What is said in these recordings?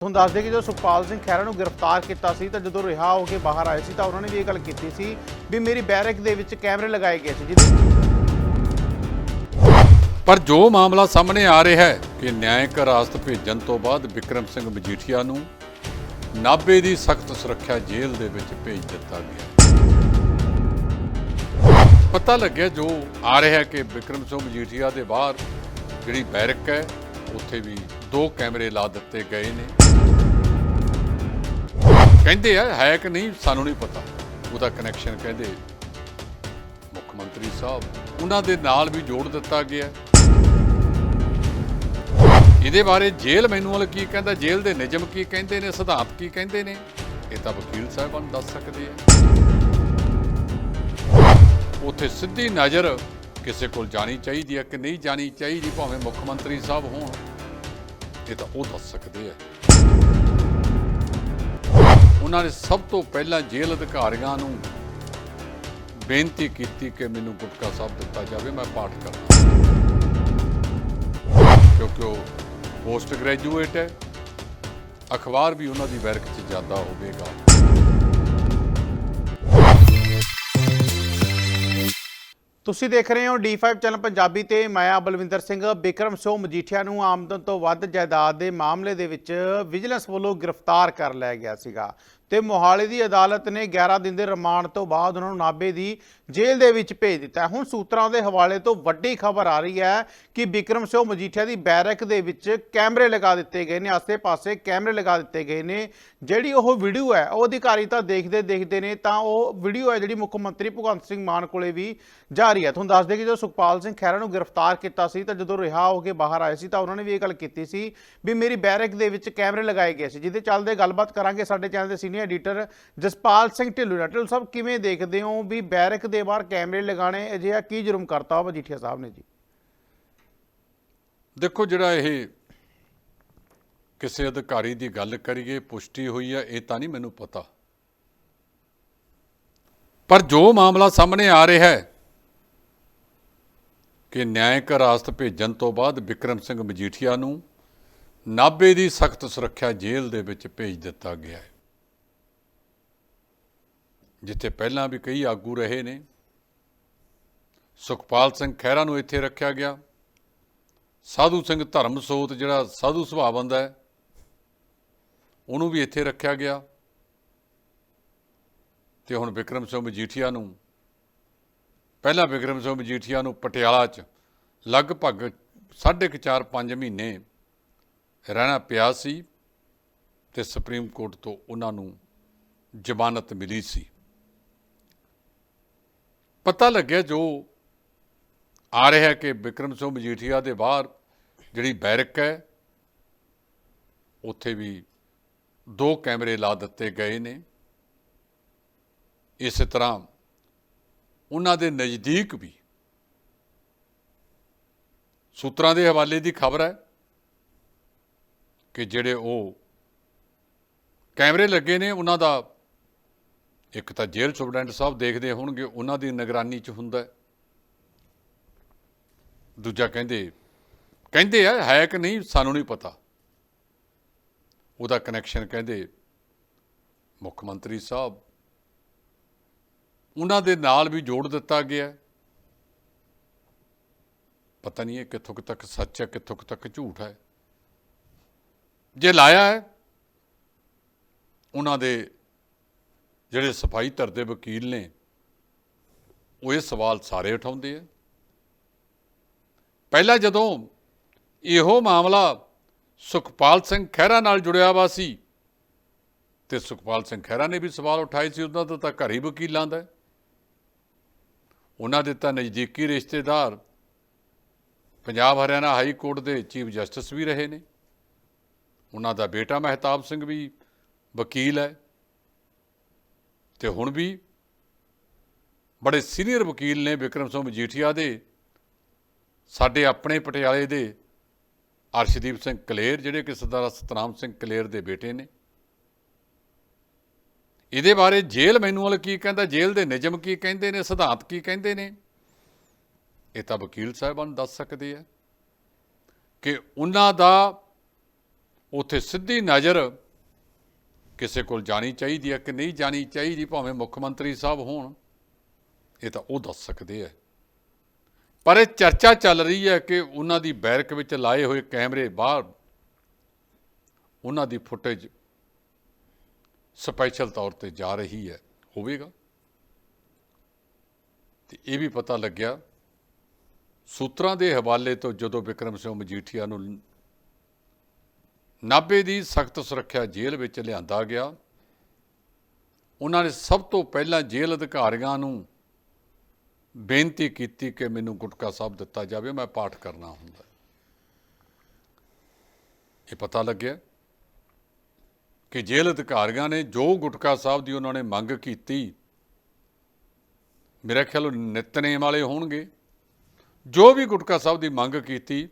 ਤੁਹਾਨੂੰ ਦੱਸ ਦੇ ਕਿ ਜਦੋਂ ਸੁਖਪਾਲ ਸਿੰਘ ਖਹਿਰਾ ਨੂੰ ਗ੍ਰਿਫਤਾਰ ਕੀਤਾ ਸੀ ਤਾਂ ਜਦੋਂ ਰਿਹਾ ਹੋ ਕੇ ਬਾਹਰ ਆਏ ਸੀ ਤਾਂ ਉਹਨਾਂ ਨੇ ਵੀ ਇਹ ਗੱਲ ਕੀਤੀ ਸੀ ਵੀ ਮੇਰੀ ਬੈਰਕ ਦੇ ਵਿੱਚ ਕੈਮਰੇ ਲਗਾਏ ਗਏ ਸੀ ਜਿਹਦੇ ਪਰ ਜੋ ਮਾਮਲਾ ਸਾਹਮਣੇ ਆ ਰਿਹਾ ਹੈ ਕਿ ਨਿਆਇਕ ਹਿਰਾਸਤ ਭੇਜਣ ਤੋਂ ਬਾਅਦ ਵਿਕਰਮ ਸਿੰਘ ਮਜੀਠੀਆ ਨੂੰ ਨਾਭੇ ਦੀ ਸਖਤ ਸੁਰੱਖਿਆ ਜੇਲ੍ਹ ਦੇ ਵਿੱਚ ਭੇਜ ਦਿੱਤਾ ਗਿਆ। ਪਤਾ ਲੱਗਿਆ ਜੋ ਆ ਰਿਹਾ ਕਿ ਵਿਕਰਮ ਸਿੰਘ ਮਜੀਠੀਆ ਦੇ ਬਾਹਰ ਜਿਹੜੀ ਬੈਰਕ ਹੈ ਉੱਥੇ ਵੀ ਦੋ ਕੈਮਰੇ ਲਾ ਦਿੱਤੇ ਗਏ ਨੇ। ਕਹਿੰਦੇ ਆ, ਹੈ ਕਿ ਨਹੀਂ, ਸਾਨੂੰ ਨਹੀਂ ਪਤਾ। ਉਹਦਾ ਕਨੈਕਸ਼ਨ ਕਹਿੰਦੇ ਮੁੱਖ ਮੰਤਰੀ ਸਾਹਿਬ, ਉਹਨਾਂ ਦੇ ਨਾਲ ਵੀ ਜੋੜ ਦਿੱਤਾ ਗਿਆ। ਇਹਦੇ ਬਾਰੇ ਜੇਲ੍ਹ ਮੈਨੂਅਲ ਕੀ ਕਹਿੰਦਾ, ਜੇਲ੍ਹ ਦੇ ਨਿਯਮ ਕੀ ਕਹਿੰਦੇ ਨੇ, ਸਿਧਾਂਤ ਕੀ ਕਹਿੰਦੇ ਨੇ, ਇਹ ਤਾਂ ਵਕੀਲ ਸਾਹਿਬਾਨ ਦੱਸ ਸਕਦੇ ਆ। ਉੱਥੇ ਸਿੱਧੀ ਨਜ਼ਰ ਕਿਸੇ ਕੋਲ ਜਾਣੀ ਚਾਹੀਦੀ ਹੈ ਕਿ ਨਹੀਂ ਜਾਣੀ ਚਾਹੀਦੀ, ਭਾਵੇਂ ਮੁੱਖ ਮੰਤਰੀ ਸਾਹਿਬ ਹੋਣ। ਇਹ ਤਾਂ ਉਹ ਦੱਸ ਸਕਦੇ ਆ। ਉਹਨਾਂ ਨੇ ਸਭ ਤੋਂ ਪਹਿਲਾਂ ਜੇਲ੍ਹ ਅਧਿਕਾਰੀਆਂ ਨੂੰ ਬੇਨਤੀ ਕੀਤੀ ਕਿ ਮੈਨੂੰ ਗੁਟਕਾ ਸਾਹਿਬ ਦਿੱਤਾ ਜਾਵੇ, ਮੈਂ ਪਾਠ ਕਰਨਾ ਕਿਉਂਕਿ ਉਹ ਪੋਸਟ ਗ੍ਰੈਜੂਏਟ ਹੈ। ਅਖਬਾਰ ਵੀ ਉਹਨਾਂ ਦੀ ਵਰਕ 'ਚ ਜ਼ਿਆਦਾ ਹੋਵੇਗਾ। ਤੁਸੀਂ ਦੇਖ ਰਹੇ ਹੋ D5 ਚੈਨਲ ਪੰਜਾਬੀ ਤੇ ਮਾਇਆ ਬਲਵਿੰਦਰ ਸਿੰਘ। ਬਿਕਰਮ ਸਿੰਘ ਮਜੀਠੀਆ ਨੂੰ ਆਮਦਨ ਤੋਂ ਵੱਧ ਜਾਇਦਾਦ ਦੇ ਮਾਮਲੇ ਦੇ ਵਿੱਚ ਵਿਜੀਲੈਂਸ ਵੱਲੋਂ ਗ੍ਰਿਫਤਾਰ ਕਰ ਲਿਆ ਗਿਆ ਸੀਗਾ। ਤੇ ਮੋਹਾਲੀ ਦੀ ਅਦਾਲਤ ਨੇ 11 ਦਿਨ ਦੇ ਰਿਮਾਂਡ ਤੋਂ ਬਾਅਦ ਉਹਨਾਂ ਨੂੰ ਨਾਭੇ ਦੀ ਜੇਲ੍ਹ ਦੇ ਵਿੱਚ ਭੇਜ ਦਿੱਤਾ ਹੁਣ ਸੂਤਰਾਂ ਦੇ ਹਵਾਲੇ ਤੋਂ ਵੱਡੀ ਖਬਰ ਆ ਰਹੀ ਹੈ ਕਿ ਬਿਕਰਮ ਸਿੰਘ ਮਜੀਠੀਆ ਦੀ ਬੈਰਕ ਦੇ ਵਿੱਚ ਕੈਮਰੇ ਲਗਾ ਦਿੱਤੇ ਗਏ ਨੇ, ਆਸੇ-ਪਾਸੇ ਕੈਮਰੇ ਲਗਾ ਦਿੱਤੇ ਗਏ ਨੇ। ਜਿਹੜੀ ਉਹ ਵੀਡੀਓ ਹੈ, ਉਹ ਅਧਿਕਾਰੀ ਤਾਂ ਦੇਖਦੇ ਦੇਖਦੇ ਨੇ, ਤਾਂ ਉਹ ਵੀਡੀਓ ਹੈ ਜਿਹੜੀ ਮੁੱਖ ਮੰਤਰੀ ਭਗਵੰਤ ਸਿੰਘ ਮਾਨ ਕੋਲੇ ਵੀ ਜਾਰੀ ਹੈ। ਤੁਹਾਨੂੰ ਦੱਸ ਦੇ ਕਿ ਜਦੋਂ ਸੁਖਪਾਲ ਸਿੰਘ ਖਹਿਰਾ ਨੂੰ ਗ੍ਰਿਫਤਾਰ ਕੀਤਾ ਸੀ, ਤਾਂ ਜਦੋਂ ਰਿਹਾ ਹੋ ਕੇ ਬਾਹਰ ਆਏ ਸੀ, ਤਾਂ ਉਹਨਾਂ ਨੇ ਵੀ ਇਹ ਗੱਲ ਕੀਤੀ ਸੀ ਵੀ ਮੇਰੀ ਬੈਰਕ ਦੇ ਵਿੱਚ ਕੈਮਰੇ ਲਗਾਏ ਗਏ ਸੀ, ਜਿਹਦੇ ਚੱਲਦੇ ਗੱਲਬਾਤ ਕਰਾਂਗੇ ਸਾਡੇ ਚੈਨਲ ਦੇ ਸੀਨੀਅਰ ਐਡੀਟਰ ਜਸਪਾਲ ਸਿੰਘ ਢਿੱਲੋਂ ਨਾਲ। ਢਿੱਲੋਂ ਸਾਹਿਬ, ਕਿਵੇਂ ਦੇਖਦੇ ਹੋ ਵੀ ਬੈਰਕ ਦੇ ਬਾਹਰ ਕੈਮਰੇ ਲਗਾਣੇ ਅਜਿਹਾ ਕੀ ਜੁਰਮ ਕਰਤਾ ਮਜੀਠੀਆ ਸਾਹਿਬ ਨੇ ਜੀ? ਦੇਖੋ, ਜਿਹੜਾ ਇਹ ਕਿਸੇ ਅਧਿਕਾਰੀ ਦੀ ਗੱਲ ਕਰੀਏ, ਪੁਸ਼ਟੀ ਹੋਈ ਹੈ ਇਹ ਤਾਂ ਨਹੀਂ ਮੈਨੂੰ ਪਤਾ। ਪਰ ਜੋ ਮਾਮਲਾ ਸਾਹਮਣੇ ਆ ਰਿਹਾ ਹੈ ਕਿ ਨਿਆਇਕ ਰਾਸਤ ਭੇਜਣ ਤੋਂ ਬਾਅਦ ਵਿਕਰਮ ਸਿੰਘ ਮਜੀਠੀਆ ਨੂੰ ਨਾਭੇ ਦੀ ਸਖਤ ਸੁਰੱਖਿਆ ਜੇਲ੍ਹ ਦੇ ਵਿੱਚ ਭੇਜ ਦਿੱਤਾ ਗਿਆ ਹੈ। ਜਿੱਥੇ ਪਹਿਲਾਂ ਵੀ ਕਈ ਆਗੂ ਰਹੇ ਨੇ। ਸੁਖਪਾਲ ਸਿੰਘ ਖਹਿਰਾ ਨੂੰ ਇੱਥੇ ਰੱਖਿਆ ਗਿਆ। ਸਾਧੂ ਸਿੰਘ ਧਰਮਸੋਤ ਜਿਹੜਾ ਸਾਧੂ ਸੁਭਾਅ ਬੰਦਾ ਹੈ, ਉਹਨੂੰ ਵੀ ਇੱਥੇ ਰੱਖਿਆ ਗਿਆ। ਤੇ ਹੁਣ ਵਿਕਰਮ ਸਿੰਘ ਮਜੀਠੀਆ ਨੂੰ, ਪਹਿਲਾਂ ਵਿਕਰਮ ਸਿੰਘ ਮਜੀਠੀਆ ਨੂੰ ਪਟਿਆਲਾ 'ਚ ਲਗਭਗ 4.5 5 ਮਹੀਨੇ ਰਹਿਣਾ ਪਿਆ ਸੀ ਤੇ ਸੁਪਰੀਮ ਕੋਰਟ ਤੋਂ ਉਹਨਾਂ ਨੂੰ ਜ਼ਮਾਨਤ ਮਿਲੀ ਸੀ। ਪਤਾ ਲੱਗਿਆ ਜੋ ਆ ਰਿਹਾ ਕਿ ਵਿਕਰਮ ਸਿੰਘ ਮਜੀਠੀਆ ਦੇ ਬਾਹਰ ਜਿਹੜੀ ਬੈਰਕ ਹੈ, ਉੱਥੇ ਵੀ ਦੋ ਕੈਮਰੇ ਲਾ ਦਿੱਤੇ ਗਏ ਨੇ। ਇਸੇ ਤਰ੍ਹਾਂ ਉਹਨਾਂ ਦੇ ਨਜ਼ਦੀਕ ਵੀ ਸੂਤਰਾਂ ਦੇ ਹਵਾਲੇ ਦੀ ਖਬਰ ਹੈ ਕਿ ਜਿਹੜੇ ਉਹ ਕੈਮਰੇ ਲੱਗੇ ਨੇ, ਉਹਨਾਂ ਦਾ ਇੱਕ ਤਾਂ ਜੇਲ੍ਹ ਸੁਪਰਡੈਂਟ ਸਾਹਿਬ ਦੇਖਦੇ ਹੋਣਗੇ, ਉਹਨਾਂ ਦੀ ਨਿਗਰਾਨੀ 'ਚ ਹੁੰਦਾ ਦੂਜਾ ਕਹਿੰਦੇ ਕਹਿੰਦੇ ਆ, ਹੈ ਕਿ ਨਹੀਂ, ਸਾਨੂੰ ਨਹੀਂ ਪਤਾ। ਉਹਦਾ ਕਨੈਕਸ਼ਨ ਕਹਿੰਦੇ ਮੁੱਖ ਮੰਤਰੀ ਸਾਹਿਬ, ਉਹਨਾਂ ਦੇ ਨਾਲ ਵੀ ਜੋੜ ਦਿੱਤਾ ਗਿਆ ਪਤਾ ਨਹੀਂ ਇਹ ਕਿੱਥੋਂ ਕੁ ਤੱਕ ਸੱਚ ਹੈ, ਕਿੱਥੋਂ ਕੁ ਤੱਕ ਝੂਠ ਹੈ। ਜੇ ਲਾਇਆ ਹੈ, ਉਹਨਾਂ ਦੇ ਜਿਹੜੇ ਸਫ਼ਾਈ ਧਰਦੇ ਵਕੀਲ ਨੇ, ਉਹ ਇਹ ਸਵਾਲ ਸਾਰੇ ਉਠਾਉਂਦੇ ਆ। ਪਹਿਲਾਂ ਜਦੋਂ ਇਹੋ ਮਾਮਲਾ ਸੁਖਪਾਲ ਸਿੰਘ ਖਹਿਰਾ ਨਾਲ ਜੁੜਿਆ ਵਾ ਸੀ, ਤੇ ਸੁਖਪਾਲ ਸਿੰਘ ਖਹਿਰਾ ਨੇ ਵੀ ਸਵਾਲ ਉਠਾਏ ਸੀ, ਉਹਨਾਂ ਦਾ ਤਾਂ ਘਰ ਹੀ ਵਕੀਲਾਂ ਦਾ। ਉਹਨਾਂ ਦੇ ਤਾਂ ਨਜ਼ਦੀਕੀ ਰਿਸ਼ਤੇਦਾਰ ਪੰਜਾਬ ਹਰਿਆਣਾ ਹਾਈ ਕੋਰਟ ਦੇ ਚੀਫ ਜਸਟਿਸ ਵੀ ਰਹੇ ਨੇ। ਉਹਨਾਂ ਦਾ ਬੇਟਾ ਮਹਿਤਾਬ ਸਿੰਘ ਵੀ ਵਕੀਲ ਹੈ। ਤੇ ਹੁਣ ਵੀ ਬੜੇ ਸੀਨੀਅਰ ਵਕੀਲ ਨੇ ਵਿਕਰਮ ਸਿੰਘ ਮਜੀਠੀਆ ਦੇ, ਸਾਡੇ ਆਪਣੇ ਪਟਿਆਲੇ ਦੇ ਅਰਸ਼ਦੀਪ ਸਿੰਘ ਕਲੇਰ, ਜਿਹੜੇ ਕਿ ਸਰਦਾਰ ਸਤਨਾਮ ਸਿੰਘ ਕਲੇਰ ਦੇ ਬੇਟੇ ਨੇ। ਇਹਦੇ ਬਾਰੇ ਜੇਲ੍ਹ ਮੈਨੂਅਲ ਕੀ ਕਹਿੰਦਾ, ਜੇਲ੍ਹ ਦੇ ਨਿਯਮ ਕੀ ਕਹਿੰਦੇ ਨੇ, ਸਿਧਾਂਤ ਕੀ ਕਹਿੰਦੇ ਨੇ? ਇਹ ਤਾਂ ਵਕੀਲ ਸਾਹਿਬਾਨ ਦੱਸ ਸਕਦੇ ਆ ਕਿ ਉਹਨਾਂ ਦਾ ਉੱਥੇ ਸਿੱਧੀ ਨਜ਼ਰ ਕਿਸੇ ਕੋਲ ਜਾਣੀ ਚਾਹੀਦੀ ਹੈ ਕਿ ਨਹੀਂ ਜਾਣੀ ਚਾਹੀਦੀ, ਭਾਵੇਂ ਮੁੱਖ ਮੰਤਰੀ ਸਾਹਿਬ ਹੋਣ, ਇਹ ਤਾਂ ਉਹ ਦੱਸ ਸਕਦੇ ਹੈ। ਪਰ ਇਹ ਚਰਚਾ ਚੱਲ ਰਹੀ ਹੈ ਕਿ ਉਹਨਾਂ ਦੀ ਬੈਰਕ ਵਿੱਚ ਲਾਏ ਹੋਏ ਕੈਮਰੇ ਬਾਹਰ, ਉਹਨਾਂ ਦੀ ਫੁਟੇਜ ਸਪੈਸ਼ਲ ਤੌਰ ਤੇ ਜਾ ਰਹੀ ਹੈ, ਹੋਵੇਗਾ। ਤੇ ਇਹ ਵੀ ਪਤਾ ਲੱਗਿਆ, ਸੂਤਰਾਂ ਦੇ ਹਵਾਲੇ ਤੋਂ ਜਦੋਂ ਵਿਕਰਮ ਸਿੰਘ ਮਜੀਠੀਆ ਨੂੰ ਨਾਭੇ ਦੀ ਸਖਤ ਸੁਰੱਖਿਆ ਜੇਲ੍ਹ ਵਿੱਚ ਲਿਆਂਦਾ ਗਿਆ। ਉਹਨਾਂ ਨੇ ਸਭ ਤੋਂ ਪਹਿਲਾਂ ਜੇਲ੍ਹ ਅਧਿਕਾਰੀਆਂ ਨੂੰ ਬੇਨਤੀ ਕੀਤੀ ਕਿ ਮੈਨੂੰ ਗੁਟਕਾ ਸਾਹਿਬ ਦਿੱਤਾ ਜਾਵੇ, ਮੈਂ ਪਾਠ ਕਰਨਾ ਹੁੰਦਾ। ਇਹ ਪਤਾ ਲੱਗਿਆ ਕਿ ਜੇਲ੍ਹ ਅਧਿਕਾਰੀਆਂ ਨੇ ਜੋ ਗੁਟਕਾ ਸਾਹਿਬ ਦੀ ਉਹਨਾਂ ਨੇ ਮੰਗ ਕੀਤੀ, ਮੇਰਾ ਖਿਆਲ ਉਹ ਨਿਤਨੇਮ ਵਾਲੇ ਹੋਣਗੇ। ਜੋ ਵੀ ਗੁਟਕਾ ਸਾਹਿਬ ਦੀ ਮੰਗ ਕੀਤੀ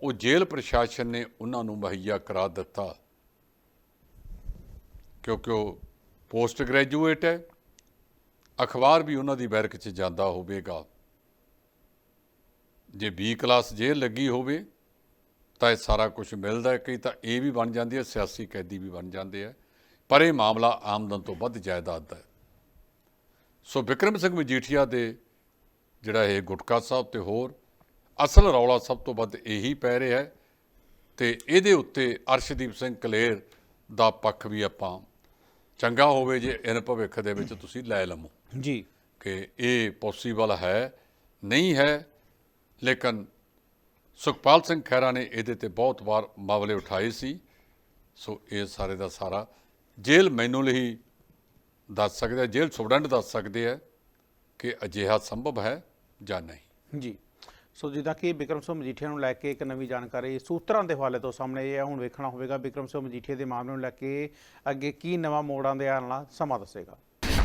ਉਹ ਜੇਲ੍ਹ ਪ੍ਰਸ਼ਾਸਨ ਨੇ ਉਹਨਾਂ ਨੂੰ ਮੁਹੱਈਆ ਕਰਾ ਦਿੱਤਾ। ਕਿਉਂਕਿ ਉਹ ਪੋਸਟ ਗ੍ਰੈਜੂਏਟ ਹੈ, ਅਖਬਾਰ ਵੀ ਉਹਨਾਂ ਦੀ ਬੈਰਕ 'ਚ ਜਾਂਦਾ ਹੋਵੇਗਾ। ਜੇ ਬੀ ਕਲਾਸ ਜੇਲ੍ਹ ਲੱਗੀ ਹੋਵੇ, ਤਾਂ ਇਹ ਸਾਰਾ ਕੁਝ ਮਿਲਦਾ ਹੈ। ਕਈ ਤਾਂ ਇਹ ਵੀ ਬਣ ਜਾਂਦੀ ਹੈ, ਸਿਆਸੀ ਕੈਦੀ ਵੀ ਬਣ ਜਾਂਦੇ ਆ ਪਰ ਇਹ ਮਾਮਲਾ ਆਮਦਨ ਤੋਂ ਵੱਧ ਜਾਇਦਾਦ ਦਾ ਹੈ। ਸੋ ਵਿਕਰਮ ਸਿੰਘ ਮਜੀਠੀਆ ਦੇ ਜਿਹੜਾ ਇਹ ਗੁਟਕਾ ਸਾਹਿਬ ਤੇ ਹੋਰ ਅਸਲ ਰੌਲਾ ਸਭ ਤੋਂ ਵੱਧ ਇਹੀ ਪੈ ਰਿਹਾ ਹੈ ਤੇ ਇਹਦੇ ਉੱਤੇ ਅਰਸ਼ਦੀਪ ਸਿੰਘ ਕਲੇਰ ਦਾ ਪੱਖ ਵੀ ਆਪਾਂ ਚੰਗਾ ਹੋਵੇ ਜੇ ਇਨ ਭਵਿੱਖ ਦੇ ਵਿੱਚ ਤੁਸੀਂ ਲੈ ਲਵੋ। ਜੀ। ਕਿ ਇਹ ਪੋਸੀਬਲ ਹੈ ਨਹੀਂ ਹੈ ਲੇਕਿਨ ਸੁਖਪਾਲ ਸਿੰਘ ਖਹਿਰਾ ਨੇ ਇਹਦੇ ਤੇ ਬਹੁਤ ਵਾਰ ਮਾਮਲੇ ਉਠਾਏ ਸੀ। ਸੋ ਇਹ ਸਾਰੇ ਦਾ ਸਾਰਾ ਜੇਲ੍ਹ ਮੈਨੂੰ ਲਈ ਦੱਸ ਸਕਦੇ ਜੇਲ੍ਹ ਸੁਪਰਡੈਂਟ ਦੱਸ ਸਕਦੇ ਆ ਕਿ ਅਜਿਹਾ ਸੰਭਵ ਹੈ ਜਾਂ ਨਹੀਂ। ਜੀ। ਸੋ ਜਿੱਦਾਂ ਕਿ ਬਿਕਰਮ ਸਿੰਘ ਮਜੀਠੀਆ ਨੂੰ ਲੈ ਕੇ ਇੱਕ ਨਵੀਂ ਜਾਣਕਾਰੀ ਸੂਤਰਾਂ ਦੇ ਹਵਾਲੇ ਤੋਂ ਸਾਹਮਣੇ ਆਈ ਹੈ ਹੁਣ ਵੇਖਣਾ ਹੋਵੇਗਾ ਬਿਕਰਮ ਸਿੰਘ ਮਜੀਠੀਆ ਦੇ ਮਾਮਲੇ ਨੂੰ ਲੈ ਕੇ ਅੱਗੇ ਕੀ ਨਵਾਂ ਮੋੜਾਂ ਦੇ ਆਉਣ ਵਾਲਾ ਸਮਾਂ ਦੱਸੇਗਾ।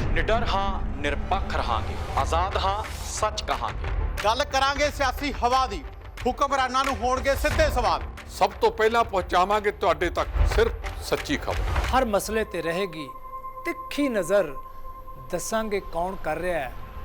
ਨਿਡਰ ਹਾਂ ਨਿਰਪੱਖ ਰਹਾਂਗੇ। ਆਜ਼ਾਦ ਹਾਂ ਸੱਚ ਕਹਾਂਗੇ। ਗੱਲ ਕਰਾਂਗੇ ਸਿਆਸੀ ਹਵਾ ਦੀ। ਹੁਕਮਰਾਨਾਂ ਨੂੰ ਹੋਣਗੇ ਸਿੱਧੇ ਸਵਾਲ। ਸਭ ਤੋਂ ਪਹਿਲਾਂ ਪਹੁੰਚਾਵਾਂਗੇ ਤੁਹਾਡੇ ਤੱਕ ਸਿਰਫ ਸੱਚੀ ਖਬਰ। ਹਰ ਮਸਲੇ ਤੇ ਰਹੇਗੀ ਤਿੱਖੀ ਨਜ਼ਰ। ਦੱਸਾਂਗੇ ਕੌਣ ਕਰ ਰਿਹਾ ਹੈ।